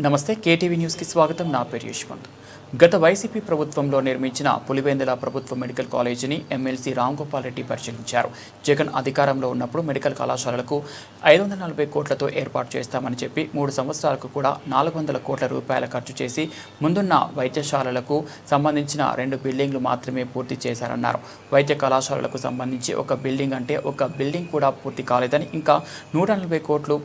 నమస్తే కేటీవీ న్యూస్కి స్వాగతం. నా పేరు యశ్వంత్. గత వైసీపీ ప్రభుత్వంలో నిర్మించిన పులివెందుల ప్రభుత్వ మెడికల్ కాలేజీని ఎమ్మెల్సీ రామ్గోపాల్ రెడ్డి పరిశీలించారు. జగన్ అధికారంలో ఉన్నప్పుడు మెడికల్ కళాశాలకు ఐదు వందల నలభై కోట్లతో ఏర్పాటు చేస్తామని చెప్పి మూడు సంవత్సరాలకు కూడా నాలుగు వందల కోట్ల రూపాయల ఖర్చు చేసి ముందున్న వైద్యశాలలకు సంబంధించిన రెండు బిల్డింగ్లు మాత్రమే పూర్తి చేశారన్నారు. వైద్య కళాశాలలకు సంబంధించి ఒక బిల్డింగ్ అంటే ఒక బిల్డింగ్ కూడా పూర్తి కాలేదని ఇంకా నూట నలభై కోట్లు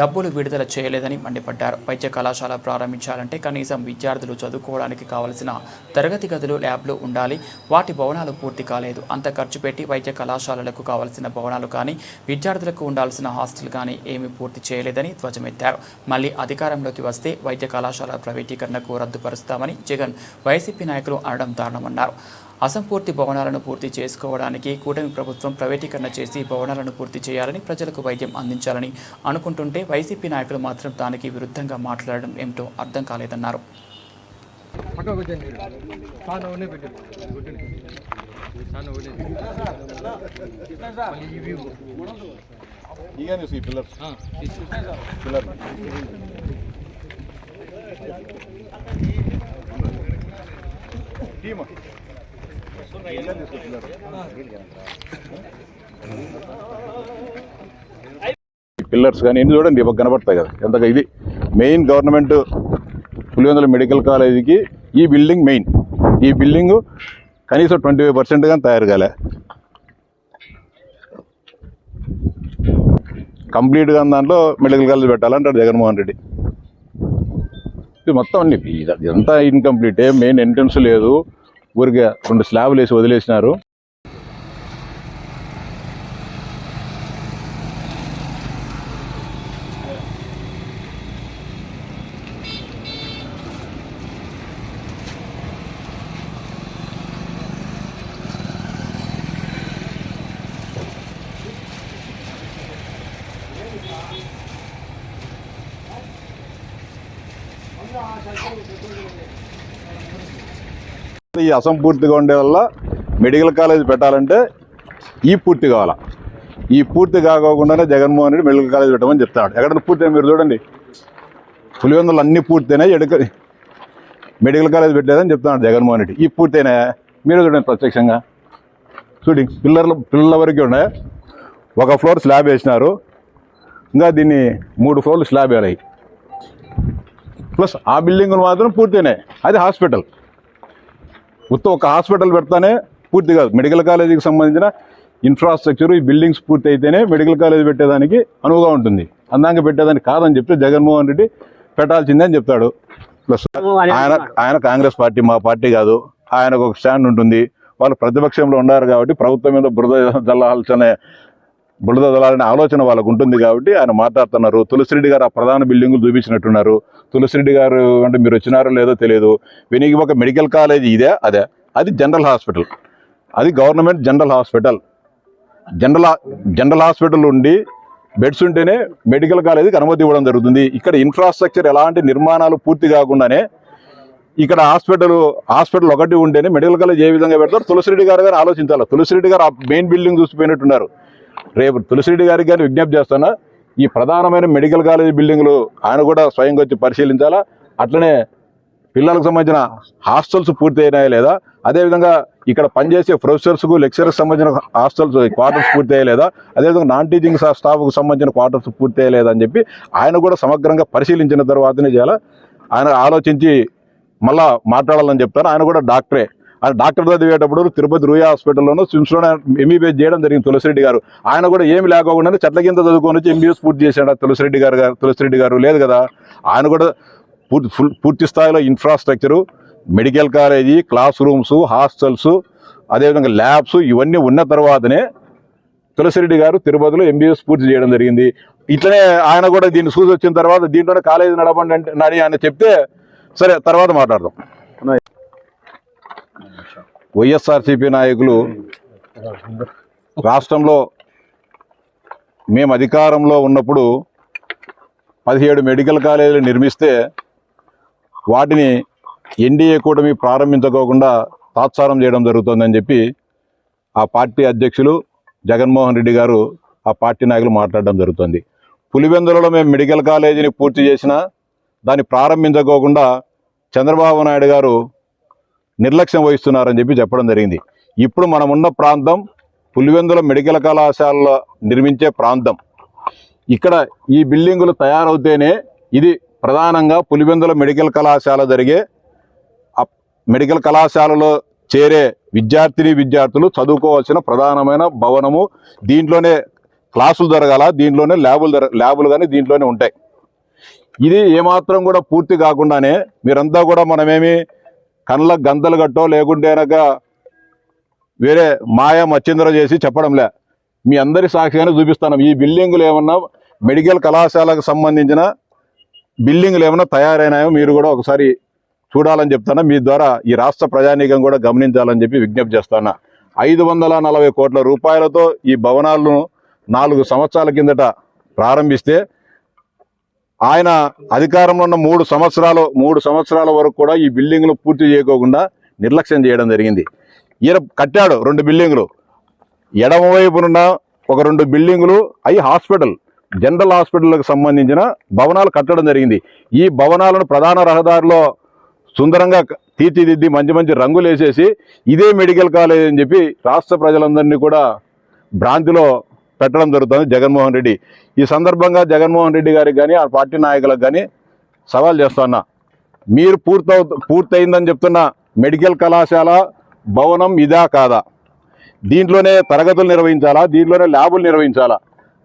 డబ్బులు విడుదల చేయలేదని మండిపడ్డారు. వైద్య కళాశాల ప్రారంభించాలంటే కనీసం విద్యార్థులు చదువుకోవడానికి కావలసిన తరగతి గదులు ల్యాబ్లు ఉండాలి. వాటి భవనాలు పూర్తి కాలేదు. అంత ఖర్చు పెట్టి వైద్య కళాశాలలకు కావలసిన భవనాలు కానీ విద్యార్థులకు ఉండాల్సిన హాస్టల్ కానీ ఏమీ పూర్తి చేయలేదని ధ్వజమెత్తారు. మళ్ళీ అధికారంలోకి వస్తే వైద్య కళాశాల ప్రైవేటీకరణకు రద్దుపరుస్తామని జగన్ వైసీపీ నాయకులు అనడం దారుణమన్నారు. అసంపూర్తి భవనాలను పూర్తి చేసుకోవడానికి కూటమి ప్రభుత్వం ప్రైవేటీకరణ చేసి భవనాలను పూర్తి చేయాలని ప్రజలకు వైద్యం అందించాలని అనుకుంటుంటే వైసీపీ నాయకులు మాత్రం దానికి విరుద్ధంగా మాట్లాడడం ఏమిటో అర్థం కాలేదన్నారు. పక్కకు వచ్చాను మీరు. పిల్లర్ పిల్లర్ పిల్లర్స్ కానీ ఎన్ని చూడండి ఇవ్వ కనబడతాయి కదా. ఎంతగా ఇది? మెయిన్ గవర్నమెంట్ పులివెందుల మెడికల్ కాలేజీకి ఈ బిల్డింగ్ మెయిన్. ఈ బిల్డింగ్ కనీసం ట్వంటీ ఫైవ్ పర్సెంట్ కానీ తయారు కాలే. కంప్లీట్గా దాంట్లో మెడికల్ కాలేజ్ పెట్టాలంటాడు జగన్మోహన్ రెడ్డి. ఇది మొత్తం అన్ని ఇది- ఇదంతా ఇన్కంప్లీటే మెయిన్ ఎంట్రన్స్ లేదు. ఊరికే రెండు స్లాబ్లు వేసి వదిలేసినారు. ఈ అసంపూర్తిగా ఉండే వల్ల మెడికల్ కాలేజ్ పెట్టాలంటే ఈ పూర్తి కావాలా. ఈ పూర్తి కాకోకుండానే జగన్మోహన్ రెడ్డి మెడికల్ కాలేజ్ పెట్టమని చెప్తాడు. ఎక్కడ పూర్తి మీరు చూడండి. పులివెందులు అన్ని పూర్తయినాయి ఎడుక మెడికల్ కాలేజ్ పెట్టేదని చెప్తున్నాడు జగన్మోహన్ రెడ్డి. ఈ పూర్తయినా మీరు చూడండి ప్రత్యక్షంగా. చూడండి పిల్లర్లు పిల్లల వరకు ఉన్నాయి? ఒక ఫ్లోర్ స్లాబ్ వేసినారు. ఇంకా దీన్ని మూడు ఫ్లోర్లు స్లాబ్ వేలాయి ప్లస్ ఆ బిల్డింగులు మాత్రం పూర్తయినాయి అది హాస్పిటల్. ఉత్త ఒక హాస్పిటల్ పెడతానే పూర్తి కాదు. మెడికల్ కాలేజీకి సంబంధించిన ఇన్ఫ్రాస్ట్రక్చర్ ఈ బిల్డింగ్స్ పూర్తి అయితేనే మెడికల్ కాలేజ్ పెట్టేదానికి అనువుగా ఉంటుంది. అందాక పెట్టేదానికి కాదని చెప్తే జగన్మోహన్ రెడ్డి పెట్టాల్సిందే అని చెప్తాడు ప్లస్ ఆయన ఆయన కాంగ్రెస్ పార్టీ మా పార్టీ కాదు. ఆయనకు ఒక స్టాండ్ ఉంటుంది. వాళ్ళు ప్రతిపక్షంలో ఉన్నారు కాబట్టి ప్రభుత్వం మీద బురద జల్లాల్సిన బుడదలాలనే ఆలోచన వాళ్ళకు ఉంటుంది కాబట్టి ఆయన మాట్లాడుతున్నారు. తులసిరెడ్డి గారు ఆ ప్రధాన బిల్డింగులు చూపించినట్టున్నారు. తులసిరెడ్డి గారు అంటే మీరు వచ్చినారో లేదో తెలియదు. వెనికి ఒక మెడికల్ కాలేజ్ ఇదే అదే. అది జనరల్ హాస్పిటల్. అది గవర్నమెంట్ జనరల్ హాస్పిటల్. జనరల్ హా- జనరల్ హాస్పిటల్ ఉండి బెడ్స్ ఉంటేనే మెడికల్ కాలేజీకి అనుమతి ఇవ్వడం జరుగుతుంది. ఇక్కడ ఇన్ఫ్రాస్ట్రక్చర్ ఎలాంటి నిర్మాణాలు పూర్తి కాకుండానే ఇక్కడ హాస్పిటల్ హాస్పిటల్ ఒకటి ఉంటేనే మెడికల్ కాలేజ్ ఏ విధంగా పెడతారు తులసిరెడ్డి గారు గారు ఆలోచించాలి. తులసిరెడ్డి గారు ఆ మెయిన్ బిల్డింగ్ చూసిపోయినట్టున్నారు. రేపు తులసిరెడ్డి గారికి కానీ విజ్ఞప్తి చేస్తున్నా ఈ ప్రధానమైన మెడికల్ కాలేజ్ బిల్డింగ్లు ఆయన కూడా స్వయంగా వచ్చి పరిశీలించాలా? అట్లనే పిల్లలకు సంబంధించిన హాస్టల్స్ పూర్తి అయినాయా లేదా? అదేవిధంగా ఇక్కడ పనిచేసే ప్రొఫెసర్స్కు లెక్చరర్స్ సంబంధించిన హాస్టల్స్ క్వార్టర్స్ పూర్తి లేదా? అదేవిధంగా నాన్ టీచింగ్ స్టాఫ్కు సంబంధించిన క్వార్టర్స్ పూర్తి లేదా అని చెప్పి ఆయన కూడా సమగ్రంగా పరిశీలించిన తర్వాతనే చేయాలి? ఆయన ఆలోచించి మళ్ళా మాట్లాడాలని చెప్తాను. ఆయన కూడా డాక్టరే. ఆయన డాక్టర్ చదివేటప్పుడు తిరుపతి రూయా హాస్పిటల్లోనూ స్విమ్స్లోనే ఎంబీబీఎస్ చేయడం జరిగింది తులసిరెడ్డి గారు. ఆయన కూడా ఏమి లేకోకుండా చెట్ల కింద చదువుకొని వచ్చి ఎంబీఎస్ పూర్తి చేశాడు తులసిరెడ్డి గారు గారు? తులసిరెడ్డి గారు లేదు కదా. ఆయన కూడా పూర్తి ఫుల్ పూర్తి స్థాయిలో infrastructure medical college class rooms hostels అదేవిధంగా ల్యాబ్స్ ఇవన్నీ ఉన్న తర్వాతనే తులసిరెడ్డి గారు తిరుపతిలో ఎంబీఎస్ పూర్తి చేయడం జరిగింది. ఇట్లనే ఆయన కూడా దీన్ని చూసి వచ్చిన తర్వాత దీంట్లోనే కాలేజీ నడపండి అంటే నడి ఆయన చెప్తే సరే తర్వాత మాట్లాడదాం. వైఎస్ఆర్సీపీ నాయకులు రాష్ట్రంలో మేము అధికారంలో ఉన్నప్పుడు పదిహేడు మెడికల్ కాలేజీలు నిర్మిస్తే వాటిని ఎన్డీఏ కూటమి ప్రారంభించుకోకుండా తాత్సారం చేయడం జరుగుతుందని చెప్పి ఆ పార్టీ అధ్యక్షులు జగన్మోహన్ రెడ్డి గారు ఆ పార్టీ నాయకులు మాట్లాడడం జరుగుతుంది. పులివెందులలో మేము మెడికల్ కాలేజీని పూర్తి చేసిన దాన్ని ప్రారంభించుకోకుండా చంద్రబాబు నాయుడు గారు నిర్లక్ష్యం వహిస్తున్నారని చెప్పి చెప్పడం జరిగింది. ఇప్పుడు మనం ఉన్న ప్రాంతం పులివెందుల మెడికల్ కళాశాలలో నిర్మించే ప్రాంతం. ఇక్కడ ఈ బిల్డింగులు తయారవుతేనే ఇది ప్రధానంగా పులివెందుల మెడికల్ కళాశాల జరిగే మెడికల్ కళాశాలలో చేరే విద్యార్థిని విద్యార్థులు చదువుకోవాల్సిన ప్రధానమైన భవనము. దీంట్లోనే క్లాసులు జరగాల దీంట్లోనే ల్యాబులు జర ల్యాబులు కానీ దీంట్లోనే ఉంటాయి. ఇది ఏమాత్రం కూడా పూర్తి కాకుండానే మీరంతా కూడా మనమేమి కళ్ళ గంతలు కట్టో లేకుంటే వేరే మాయా మచ్చింద్ర చేసి చెప్పడంలే. మీ అందరి సాక్షిగానే చూపిస్తాను. ఈ బిల్డింగులు ఏమన్నా మెడికల్ కళాశాలకు సంబంధించిన బిల్డింగులు ఏమన్నా తయారైనాయో మీరు కూడా ఒకసారి చూడాలని చెప్తాను మీ ద్వారా ఈ రాష్ట్ర ప్రజానీకం కూడా గమనించాలని చెప్పి విజ్ఞప్తి చేస్తాను ఐదు వందల నలభై కోట్ల రూపాయలతో ఈ భవనాలను నాలుగు సంవత్సరాల కిందట ప్రారంభిస్తే ఆయన అధికారంలో ఉన్న మూడు సంవత్సరాలు మూడు సంవత్సరాల వరకు కూడా ఈ బిల్డింగ్లు పూర్తి చేయకోకుండా నిర్లక్ష్యం చేయడం జరిగింది. ఈయన కట్టాడు రెండు బిల్డింగులు. ఎడమవైపునున్న ఒక రెండు బిల్డింగులు అవి హాస్పిటల్ జనరల్ హాస్పిటల్కి సంబంధించిన భవనాలు కట్టడం జరిగింది. ఈ భవనాలను ప్రధాన రహదారిలో సుందరంగా తీర్చిదిద్ది మంచి మంచి రంగులు వేసేసి ఇదే మెడికల్ కాలేజ్ అని చెప్పి రాష్ట్ర ప్రజలందరినీ కూడా భ్రాంతిలో పెట్టడం జరుగుతుంది. జగన్మోహన్ రెడ్డి. ఈ సందర్భంగా జగన్మోహన్ రెడ్డి గారికి కానీ ఆ పార్టీ నాయకులకు కానీ సవాల్ చేస్తున్నా మీరు పూర్తవు పూర్తయిందని చెప్తున్న మెడికల్ కళాశాల భవనం ఇదా కాదా? దీంట్లోనే తరగతులు నిర్వహించాలా? దీంట్లోనే ల్యాబులు నిర్వహించాలా?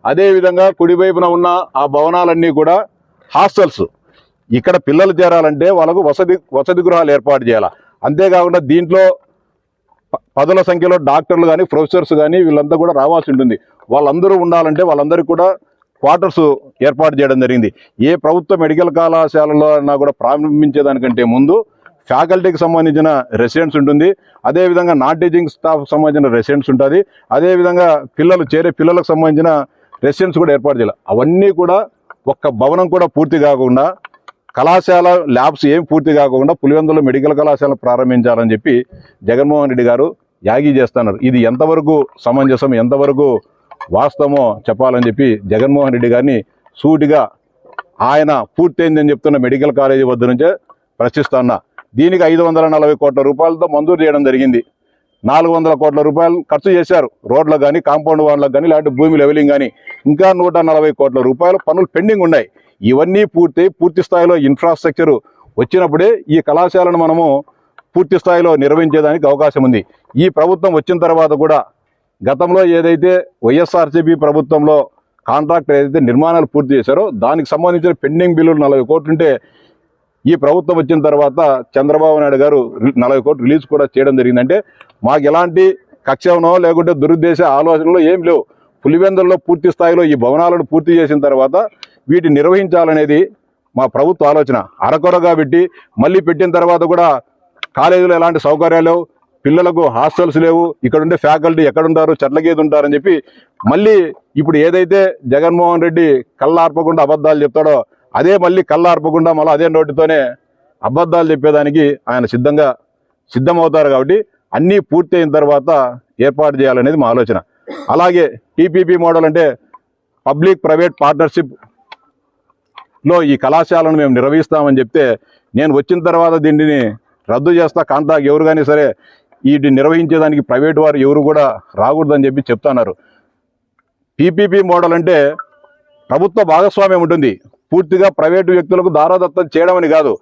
అదేవిధంగా కుడివైపున ఉన్న ఆ భవనాలన్నీ కూడా హాస్టల్స్. ఇక్కడ పిల్లలు చేరాలంటే వాళ్ళకు వసతి వసతి గృహాలు ఏర్పాటు చేయాలా? అంతేకాకుండా దీంట్లో పదుల సంఖ్యలో డాక్టర్లు కానీ ప్రొఫెసర్స్ కానీ వీళ్ళంతా కూడా రావాల్సి ఉంటుంది. వాళ్ళందరూ ఉండాలంటే వాళ్ళందరికీ కూడా క్వార్టర్స్ ఏర్పాటు చేయడం జరిగింది. ఏ ప్రభుత్వ మెడికల్ కళాశాలలో అయినా కూడా ప్రారంభించేదానికంటే ముందు ఫ్యాకల్టీకి సంబంధించిన రెసిడెన్స్ ఉంటుంది. అదేవిధంగా నాన్ టీచింగ్ స్టాఫ్ సంబంధించిన రెసిడెన్స్ ఉంటుంది. అదేవిధంగా పిల్లలు చేరే పిల్లలకు సంబంధించిన రెసిడెన్స్ కూడా ఏర్పాటు చేయాలి. అవన్నీ కూడా ఒక్క భవనం కూడా పూర్తి కాకుండా కళాశాల ల్యాబ్స్ ఏం పూర్తి కాకుండా పులివెందులో మెడికల్ కళాశాల ప్రారంభించాలని చెప్పి జగన్మోహన్ రెడ్డి గారు యాగి చేస్తున్నారు. ఇది ఎంతవరకు సమంజసం ఎంతవరకు వాస్తవమో చెప్పాలని చెప్పి జగన్మోహన్ రెడ్డి గారిని సూటిగా ఆయన పూర్తయిందని చెప్తున్న మెడికల్ కాలేజీ వద్ద నుంచే ప్రశ్నిస్తున్నా దీనికి ఐదు వందల నలభై కోట్ల రూపాయలతో మంజూరు చేయడం జరిగింది. నాలుగు వందల కోట్ల రూపాయలు ఖర్చు చేశారు. రోడ్లకు కానీ కాంపౌండ్ వాళ్ళకు కానీ లేకపోతే భూమి లెవెలింగ్ కానీ ఇంకా నూట నలభై కోట్ల రూపాయల పనులు పెండింగ్ ఉన్నాయి. ఇవన్నీ పూర్తి పూర్తి స్థాయిలో ఇన్ఫ్రాస్ట్రక్చర్ వచ్చినప్పుడే ఈ కళాశాలను మనము పూర్తి స్థాయిలో నిర్వహించేదానికి అవకాశం ఉంది. ఈ ప్రభుత్వం వచ్చిన తర్వాత కూడా గతంలో ఏదైతే వైఎస్ఆర్సీపీ ప్రభుత్వంలో కాంట్రాక్టర్ ఏదైతే నిర్మాణాలు పూర్తి చేశారో దానికి సంబంధించిన పెండింగ్ బిల్లులు నలభై కోట్లు ఉంటే ఈ ప్రభుత్వం వచ్చిన తర్వాత చంద్రబాబు నాయుడు గారు నలభై కోట్లు రిలీజ్ కూడా చేయడం జరిగిందంటే మాకు ఎలాంటి కక్షనో లేకుంటే దురుద్దేశ ఆలోచనలో ఏం లేవు. పులివెందుల్లో పూర్తి స్థాయిలో ఈ భవనాలను పూర్తి చేసిన తర్వాత వీటిని నిర్వహించాలనేది మా ప్రభుత్వ ఆలోచన. అరకొరగా పెట్టి మళ్ళీ పెట్టిన తర్వాత కూడా కాలేజీలో ఎలాంటి సౌకర్యాలు పిల్లలకు హాస్టల్స్ లేవు ఇక్కడ ఉండే ఫ్యాకల్టీ ఎక్కడుంటారు చెట్లగేది ఉంటారని చెప్పి మళ్ళీ ఇప్పుడు ఏదైతే జగన్మోహన్ రెడ్డి కళ్ళార్పకుండా అబద్ధాలు చెప్తాడో అదే మళ్ళీ కళ్ళార్పకుండా మళ్ళీ అదే నోటితోనే అబద్ధాలు చెప్పేదానికి ఆయన సిద్ధంగా సిద్ధమవుతారు కాబట్టి అన్నీ పూర్తి అయిన తర్వాత ఏర్పాటు చేయాలనేది మా ఆలోచన. అలాగే టీపీపీ మోడల్ అంటే పబ్లిక్ ప్రైవేట్ పార్ట్నర్షిప్ లో ఈ కళాశాలను మేము నిర్వహిస్తామని చెప్తే నేను వచ్చిన తర్వాత దీనిని రద్దు చేస్తా కాంతాకు ఎవరు కానీ సరే వీటిని నిర్వహించేదానికి ప్రైవేట్ వారు ఎవరు కూడా రాకూడదని చెప్పి చెప్తున్నారు. పీపీపీ మోడల్ అంటే ప్రభుత్వ భాగస్వామ్యం ఉంటుంది. పూర్తిగా ప్రైవేటు వ్యక్తులకు దారాదత్తం చేయడం అని కాదు.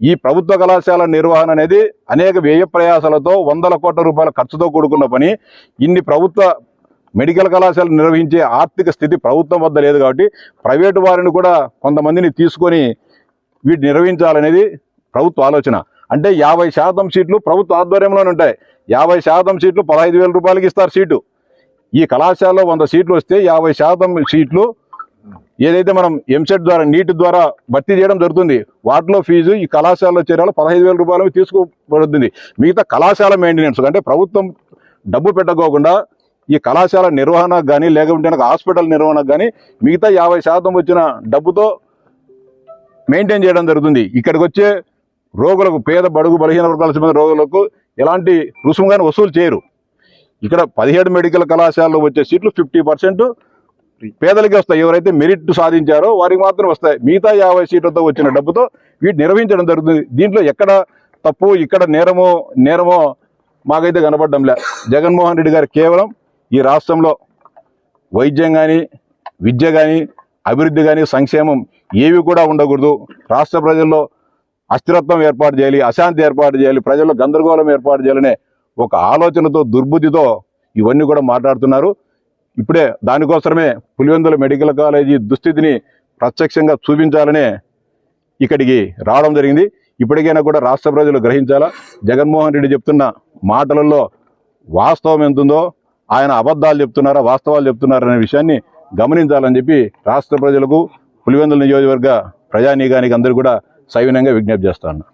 ఈ ప్రభుత్వ కళాశాల నిర్వహణ అనేది అనేక వ్యయ ప్రయాసాలతో వందల కోట్ల రూపాయల ఖర్చుతో కూడుకున్న పని. ఇన్ని ప్రభుత్వ మెడికల్ కళాశాల నిర్వహించే ఆర్థిక స్థితి ప్రభుత్వం వద్ద లేదు కాబట్టి ప్రైవేటు వారిని కూడా కొంతమందిని తీసుకొని వీటిని నిర్వహించాలనేది ప్రభుత్వ ఆలోచన. అంటే యాభై శాతం సీట్లు ప్రభుత్వ ఆధ్వర్యంలోనే ఉంటాయి. యాభై శాతం సీట్లు పదహైదు వేల రూపాయలకి ఇస్తారు సీటు. ఈ కళాశాలలో వంద సీట్లు వస్తే యాభై శాతం సీట్లు ఏదైతే మనం ఎంసెట్ ద్వారా నీట్ ద్వారా భర్తీ చేయడం జరుగుతుంది వాటిలో ఫీజు ఈ కళాశాలలో చేరాలో పదహైదు వేల రూపాయలు తీసుకోబడుతుంది. మిగతా కళాశాల మెయింటెనెన్స్ అంటే ప్రభుత్వం డబ్బు పెట్టకోకుండా ఈ కళాశాల నిర్వహణకు కానీ లేకుంటే హాస్పిటల్ నిర్వహణకు కానీ మిగతా యాభై శాతం వచ్చిన డబ్బుతో మెయింటైన్ చేయడం జరుగుతుంది. ఇక్కడికి వచ్చే రోగులకు పేద బడుగు బలహీన వర్గాల చెందిన రోగులకు ఎలాంటి రుసుము కానీ వసూలు చేయరు. ఇక్కడ పదిహేడు మెడికల్ కళాశాలలో వచ్చే సీట్లు ఫిఫ్టీ పర్సెంట్ పేదలకి వస్తాయి. ఎవరైతే మెరిట్ సాధించారో వారికి మాత్రం వస్తాయి. మిగతా యాభై సీట్లతో వచ్చిన డబ్బుతో వీటిని నిర్వహించడం జరుగుతుంది. దీంట్లో ఎక్కడ తప్పు ఇక్కడ నేరమో నేరమో మాకైతే కనపడడంలే జగన్మోహన్ రెడ్డి గారు కేవలం ఈ రాష్ట్రంలో వైద్యం కానీ విద్య కానీ అభివృద్ధి కానీ సంక్షేమం ఏవి కూడా ఉండకూడదు. రాష్ట్ర ప్రజల్లో అస్థిరత్వం ఏర్పాటు చేయాలి అశాంతి ఏర్పాటు చేయాలి ప్రజల్లో గందరగోళం ఏర్పాటు చేయాలనే ఒక ఆలోచనతో దుర్బుద్ధితో ఇవన్నీ కూడా మాట్లాడుతున్నారు. ఇప్పుడే దానికోసమే పులివెందుల మెడికల్ కాలేజీ దుస్థితిని ప్రత్యక్షంగా చూపించాలనే ఇక్కడికి రావడం జరిగింది. ఇప్పటికైనా కూడా రాష్ట్ర ప్రజలు గ్రహించాలా? జగన్మోహన్ రెడ్డి చెప్తున్న మాటలలో వాస్తవం ఎంతుందో ఆయన అబద్ధాలు చెప్తున్నారా వాస్తవాలు చెప్తున్నారా అనే విషయాన్ని గమనించాలని చెప్పి రాష్ట్ర ప్రజలకు పులివెందుల నియోజకవర్గ ప్రజానీకానికి అందరూ కూడా సవినంగా విజ్ఞప్తి చేస్తాను